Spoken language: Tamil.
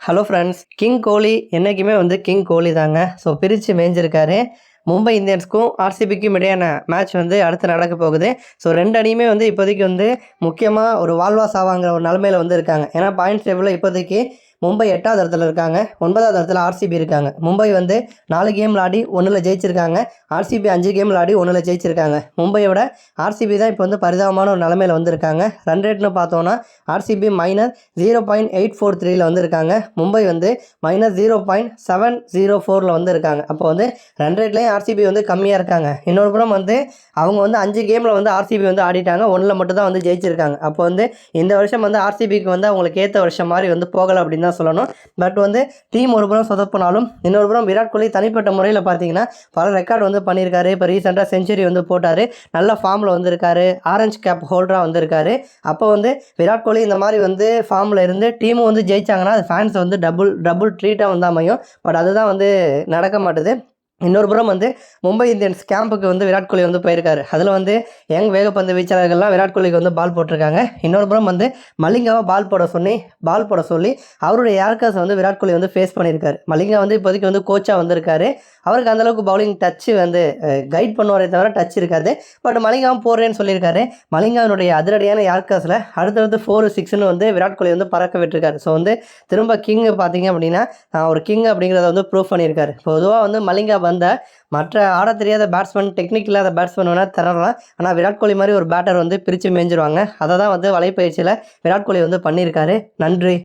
ஹலோ ஃப்ரெண்ட்ஸ் கிங் கோலி என்றைக்குமே வந்து கிங் கோலி தாங்க. ஸோ பிரித்து மேய்ஞ்சிருக்காரு. மும்பை இந்தியன்ஸ்க்கும் ஆர்சிபிக்கும் இடையான மேட்ச் வந்து அடுத்து நடக்க போகுது. ஸோ ரெண்டு அணியுமே வந்து இப்போதைக்கு வந்து முக்கியமாக ஒரு வாழ்வா ஆவாங்கிற ஒரு நிலமையில வந்து இருக்காங்க. ஏன்னா பாயிண்ட்ஸ் டேபிளில் இப்போதைக்கு மும்பை எட்டாவது இடத்துல இருக்காங்க. ஒன்பதாவது இடத்துல ஆர்சிபி இருக்காங்க. மும்பை வந்து நாலு கேம் விளாடி ஒன்றில் ஜெயிச்சிருக்காங்க. ஆர்சிபி அஞ்சு கேம் விளாடி ஒன்றில் ஜெயிச்சிருக்காங்க. மும்பையோட ஆர்சிபி தான் இப்போ வந்து பரிதாபமான ஒரு நிலமையில வந்திருக்காங்க. ரன் ரேட்னு பார்த்தோன்னா RCB minus zero point eight four த்ரீயில் வந்திருக்காங்க. மும்பை வந்து minus zero point seven zero ஃபோரில் வந்து இருக்காங்க அப்போ வந்து ரன் ரேட்லேயும் ஆர்சிபி வந்து கம்மியாக இருக்காங்க. இன்னொரு புறம் வந்து அவங்க வந்து அஞ்சு கேமில் வந்து ஆர்சிபி வந்து ஆடிட்டாங்க. ஒன்றில் மட்டும் தான் வந்து ஜெயிச்சிருக்காங்க. அப்போ வந்து இந்த வருஷம் வந்து ஆர்சிபிக்கு வந்து அவங்களுக்கு ஏற்ற வருஷம் மாதிரி வந்து போகலை அப்படின்னு தான் சொல்லணும். பட் வந்து டீம் ஒரு புறம் சொதப்பினாலும் இன்னொரு புறம் விராட் கோலி தனிப்பட்ட முறையில் பார்த்தீங்கன்னா பல ரெக்கார்டு வந்து பண்ணியிருக்காரு. இப்போ ரீசெண்டாக செஞ்சுரி வந்து போட்டார். நல்ல ஃபார்மில் வந்திருக்காரு. ஆரஞ்சு கேப் ஹோல்டராக வந்திருக்காரு. அப்போ வந்து விராட் கோலி இந்த மாதிரி வந்து ஃபார்மில் இருந்து டீமும் வந்து ஜெயிச்சாங்கன்னா அது ஃபேன்ஸ் வந்து டபுள் டபுள் ட்ரீட்டாக வந்து அமையும். பட் அதுதான் வந்து நடக்க மாட்டுது. இன்னொரு புறம் வந்து மும்பை இந்தியன்ஸ் கேம்புக்கு வந்து விராட் கோலி வந்து போயிருக்காரு. அதில் வந்து யங் வேகப்பந்து வீச்சாளர்கள்லாம் விராட் கோலிக்கு வந்து பால் போட்டிருக்காங்க. இன்னொரு புறம் வந்து மலிங்காவை பால் போட சொல்லி பால் போட சொல்லி அவருடைய யார்கர்ஸ் வந்து விராட் கோலி வந்து ஃபேஸ் பண்ணியிருக்காரு. மலிங்கா வந்து இப்போதைக்கு வந்து கோச்சாக வந்திருக்காரு. அவருக்கு அந்தளவுக்கு பவுலிங் டச்சு வந்து கைட் பண்ணுவாரே தவிர டச் இருக்காது. பட் மலிங்காவும் போடுறேன்னு சொல்லியிருக்காரு. மலிங்காவினுடைய அதிரடியான யார்கர்ஸில் அடுத்தடுத்து ஃபோர் சிக்ஸ்னு வந்து விராட் கோலி வந்து பறக்க விட்டுருக்காரு. ஸோ வந்து திரும்ப கிங் பார்த்தீங்க அப்படின்னா நான் ஒரு கிங் அப்படிங்கிறத வந்து ப்ரூவ் பண்ணியிருக்காரு. பொதுவாக வந்து மலிங்கா வந்த மற்ற ஆட தெரியாத பேட்ஸ்மேன் டெக்னிக் இல்லாத பேட்ஸ்மேன் வேணால் தரலாம் ஆனால் விராட் கோலி மாதிரி ஒரு பேட்டர் வந்து பிரித்து மேய்ஞ்சிருவாங்க. அதை தான் வந்து வலைப்பயிற்சியில் விராட் கோலி வந்து பண்ணியிருக்காரு. நன்றி.